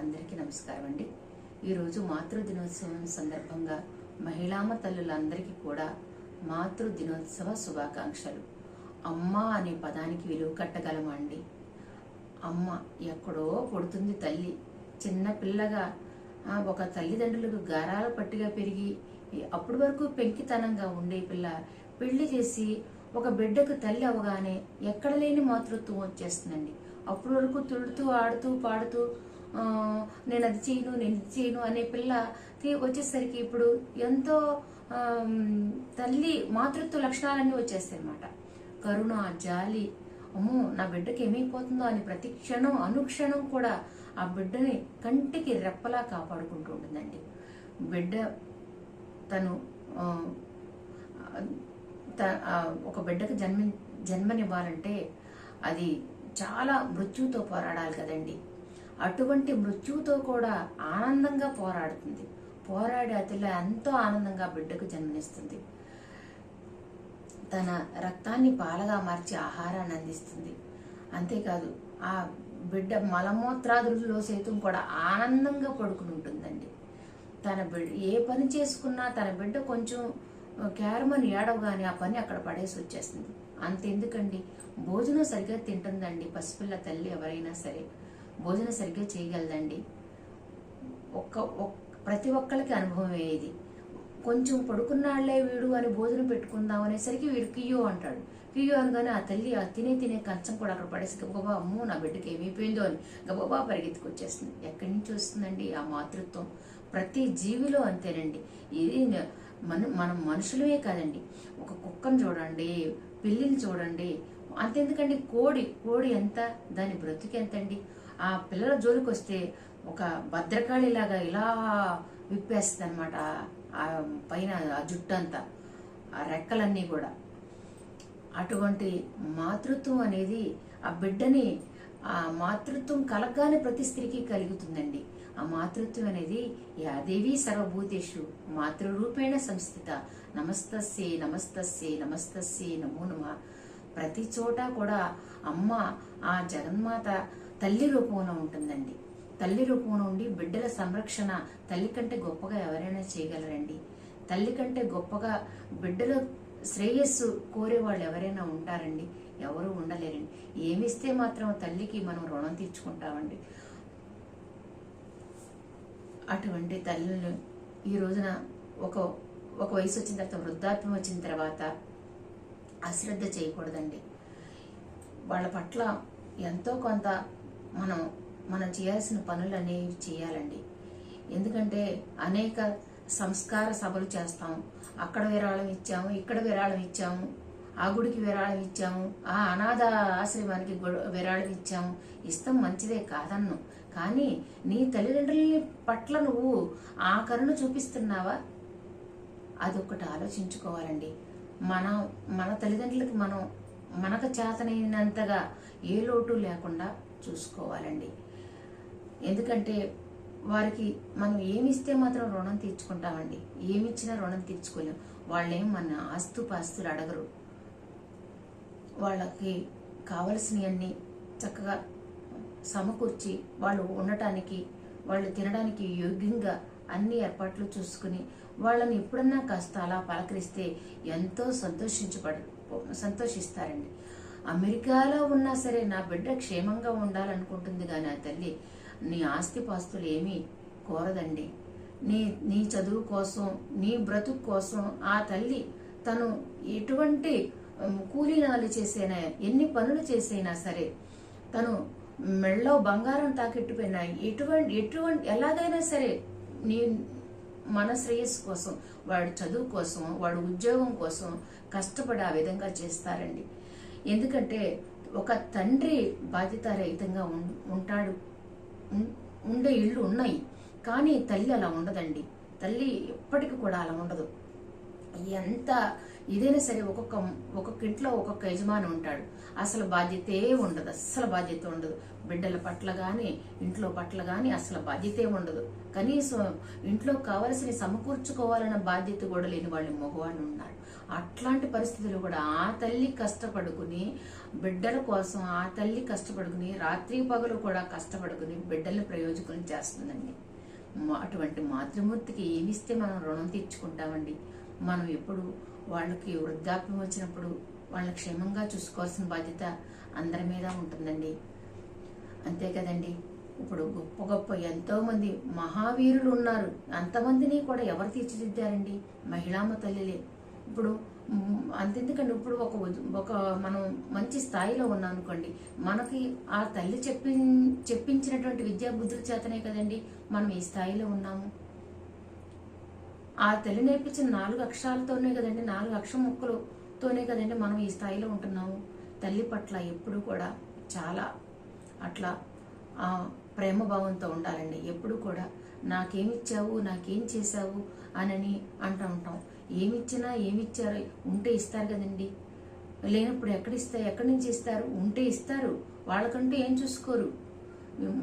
అందరికీ నమస్కారం అండి. ఈరోజు మాతృ దినోత్సవం సందర్భంగా మహిళామ తల్లులందరికీ కూడా మాతృ దినోత్సవ శుభాకాంక్షలు. అమ్మ అనే పదానికి విలువ కట్టగలమా అండి? అమ్మ ఎక్కడో పుడుతుంది తల్లి. చిన్న పిల్లగా ఒక తల్లిదండ్రులకు గారాల పట్టిగా పెరిగి అప్పటి వరకు పెంకితనంగా ఉండే పిల్ల పెళ్ళి చేసి ఒక బిడ్డకు తల్లి అవగానే ఎక్కడ లేని మాతృత్వం వచ్చేస్తుందండి. అప్పటి వరకు తుడుతూ ఆడుతూ పాడుతూ నేను అది చేయను నేను ఇది చేయను అనే పిల్ల వచ్చేసరికి ఇప్పుడు ఎంతో తల్లి మాతృత్వ లక్షణాలన్నీ వచ్చేస్తాయి అనమాట కరుణ జాలి అమ్మో నా బిడ్డకి ఏమైపోతుందో అని ప్రతి క్షణం అనుక్షణం కూడా ఆ బిడ్డని కంటికి రెప్పలా కాపాడుకుంటూ ఉంటుందండి. బిడ్డ తను ఒక బిడ్డకు జన్మ జన్మనివ్వాలంటే అది చాలా మృత్యుతో పోరాడాలి కదండి. అటువంటి మృత్యువుతో కూడా ఆనందంగా పోరాడుతుంది. పోరాడి అతిలో ఎంతో ఆనందంగా బిడ్డకు జన్మనిస్తుంది. తన రక్తాన్ని పాలగా మార్చి ఆహారాన్ని అందిస్తుంది. అంతేకాదు ఆ బిడ్డ మలమూత్రాదులలో సైతం కూడా ఆనందంగా పడుకుని ఉంటుందండి. తన బిడ్డ ఏ పని చేసుకున్నా తన బిడ్డ కొంచెం క్యారమని ఏడవగానే ఆ పని అక్కడ పడేసి వచ్చేస్తుంది. అంతెందుకండి? భోజనం సరిగ్గా తింటుందండి పసిపిల్ల తల్లి ఎవరైనా సరే. భోజనం సరిగ్గా చేయగలదండి. ఒక్క ప్రతి ఒక్కరికి అనుభవం ఇది కొంచెం పడుకున్నాళ్ళే వీడు అని భోజనం పెట్టుకుందాం అనేసరికి వీడు కియ్యో అంటాడు. కియ్యో అనగానే ఆ తల్లి ఆ తినే తినే కంచం కూడా అక్కడ పడేసి గబగబా అమ్మో నా బిడ్డకి ఏమైపోయిందో అని గబగబా పరిగెత్తుకొచ్చేస్తుంది. ఎక్కడి నుంచి వస్తుందండి? ఆ మాతృత్వం. ప్రతి జీవిలో అంతేనండి. ఇది మన మనం మనుషులమే కాదండి. ఒక కుక్కను చూడండి పిల్లిని చూడండి అంతెందుకండి? కోడి కోడి ఎంత? దాని బ్రతుకు ఎంతండి ఆ పిల్లల జోలికి వస్తే ఒక భద్రకాళిలాగా ఇలా విప్పేస్తుంది అనమాట ఆ పైన ఆ జుట్టు అంతా ఆ రెక్కలన్నీ కూడా. అటువంటి మాతృత్వం అనేది ఆ బిడ్డని ఆ మాతృత్వం కలగానే ప్రతి స్త్రీకి కలుగుతుందండి. ఆ మాతృత్వం అనేది యాదేవి సర్వభూతేషు మాతృరూపేణ సంస్థిత. నమస్తస్యే నమస్తస్యే నమస్తస్యే నమో నమ. ప్రతి చోట కూడా అమ్మ ఆ జగన్మాత తల్లి రూపంలో ఉంటుందండి. తల్లి రూపంలో ఉండి బిడ్డల సంరక్షణ తల్లి కంటే గొప్పగా ఎవరైనా చేయగలరండి. తల్లి కంటే గొప్పగా బిడ్డల శ్రేయస్సు కోరే వాళ్ళు ఎవరైనా ఉంటారండి. ఎవరు ఉండలేరండి. ఏమిస్తే మాత్రం తల్లికి మనం రుణం తీర్చుకుంటామండి. అటువంటి తల్లులు ఈ రోజున ఒక ఒక వయసు వచ్చిన తర్వాత వృద్ధాప్యం వచ్చిన తర్వాత అశ్రద్ధ చేయకూడదండి. వాళ్ళ పట్ల ఎంతో కొంత మనం మనం చేయాల్సిన పనులు అనేవి చేయాలండి. ఎందుకంటే అనేక సంస్కార సభలు చేస్తాం. అక్కడ విరాళం ఇచ్చాము ఇక్కడ విరాళం ఇచ్చాము ఆ గుడికి విరాళం ఇచ్చాము ఆ అనాథ ఆశ్రమానికి విరాళం ఇచ్చాము. ఇష్టం మంచిదే కాదన్ను. కానీ నీ తల్లిదండ్రుల పట్ల నువ్వు ఆ కరుణ చూపిస్తున్నావా? అదొకటి ఆలోచించుకోవాలండి. మన మన తల్లిదండ్రులకి మనం మనకు చేతనైనంతగా ఏ లోటు లేకుండా చూసుకోవాలండి. ఎందుకంటే వారికి మనం ఏమిస్తే మాత్రం రుణం తీర్చుకుంటామండి. ఏమిచ్చినా రుణం తీర్చుకోలేం. వాళ్ళేం మన ఆస్తు పాస్తులు అడగరు. వాళ్ళకి కావలసినవన్నీ చక్కగా సమకూర్చి వాళ్ళు ఉండటానికి వాళ్ళు తినడానికి యోగ్యంగా అన్ని ఏర్పాట్లు చూసుకుని వాళ్ళని ఎప్పుడన్నా కాస్త అలా పలకరిస్తే ఎంతో సంతోషించబడ సంతోషిస్తారండి. అమెరికాలో ఉన్నా సరే నా బిడ్డ క్షేమంగా ఉండాలనుకుంటుంది కానీ ఆ తల్లి నీ ఆస్తిపాస్తులు ఏమీ కోరదండి. నీ నీ చదువు కోసం నీ బ్రతుకు కోసం ఆ తల్లి తను ఎటువంటి కూలీనాలు చేసైనా ఎన్ని పనులు చేసైనా సరే తను మెళ్ళో బంగారం తాకెట్టుపోయినా ఎటువంటి ఎటువంటి ఎలాగైనా సరే నీ మన శ్రేయస్సు కోసం వాడు చదువు కోసం వాడు ఉద్యోగం కోసం కష్టపడి ఆ విధంగా చేస్తారండి. ఎందుకంటే ఒక తండ్రి బాధ్యతారహితంగా ఉం- ఉంటాడు. ఉండే ఇళ్ళు ఉన్నాయి. కానీ తల్లి అలా ఉండదండి. తల్లి ఎప్పటికీ కూడా అలా ఉండదు. ఎంత ఇదైనా సరే ఒక్కొక్క ఒక్కొక్క ఇంట్లో ఒక్కొక్క యజమాని ఉంటాడు. అసలు బాధ్యతే ఉండదు అస్సలు బాధ్యత ఉండదు. బిడ్డల పట్ల కానీ ఇంట్లో పట్ల కానీ అసలు బాధ్యతే ఉండదు. కనీసం ఇంట్లో కావలసిన సమకూర్చుకోవాలన్న బాధ్యత కూడా లేని వాళ్ళు మగవాళ్ళు ఉన్నారు. అట్లాంటి పరిస్థితులు కూడా ఆ తల్లి కష్టపడుకుని బిడ్డల కోసం ఆ తల్లి కష్టపడుకుని రాత్రి పగలు కూడా కష్టపడుకుని బిడ్డల్ని ప్రయోజకులు చేస్తుందండి. అటువంటి మాతృమూర్తికి ఏమిస్తే మనం రుణం తీర్చుకుంటామండి. మనం ఎప్పుడు వాళ్ళకి వృద్ధాప్యం వచ్చినప్పుడు వాళ్ళని క్షేమంగా చూసుకోవాల్సిన బాధ్యత అందరి మీద ఉంటుందండి. అంతే కదండి. ఇప్పుడు గొప్ప గొప్ప ఎంతోమంది మహావీరులు ఉన్నారు. అంతమందిని కూడా ఎవరు తీర్చిదిద్దారండి? మహిళామ తల్లిలే ఇప్పుడు అంతెందుకండి? ఇప్పుడు ఒక ఒక మనం మంచి స్థాయిలో ఉన్నాం అనుకోండి మనకి ఆ తల్లి చెప్పి చెప్పించినటువంటి విద్యా బుద్ధుల చేతనే కదండి మనం ఈ స్థాయిలో ఉన్నాము. ఆ తల్లి నేర్పించిన నాలుగు అక్షరాలతోనే కదండి నాలుగు అక్ష ముక్కలతోనే కదండి మనం ఈ స్థాయిలో ఉంటున్నాము. తల్లి పట్ల ఎప్పుడు కూడా చాలా అట్లా ఆ ప్రేమ భావంతో ఉండాలండి. ఎప్పుడు కూడా నాకేమిచ్చావు నాకేం చేశావు అనని అంటూ ఉంటాం. ఏమిచ్చినా ఏమిచ్చారు ఉంటే ఇస్తారు కదండి. లేనప్పుడు ఎక్కడ ఇస్తారు ఎక్కడి నుంచి ఇస్తారు? ఉంటే ఇస్తారు. వాళ్ళకంటూ ఏం చూసుకోరు.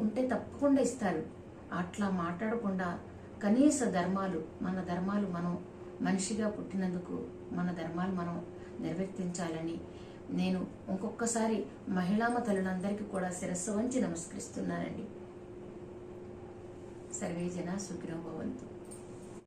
ఉంటే తప్పకుండా ఇస్తారు. అట్లా మాట్లాడకుండా కనీస ధర్మాలు మన ధర్మాలు మనం మనిషిగా పుట్టినందుకు మన ధర్మాలు మనం నిర్వర్తించాలని నేను ఇంకొకసారి మహిళామ తల్లులందరికీ కూడా శిరస్సు వంచి నమస్కరిస్తున్నానండి. సర్వేజన జన భవంతు.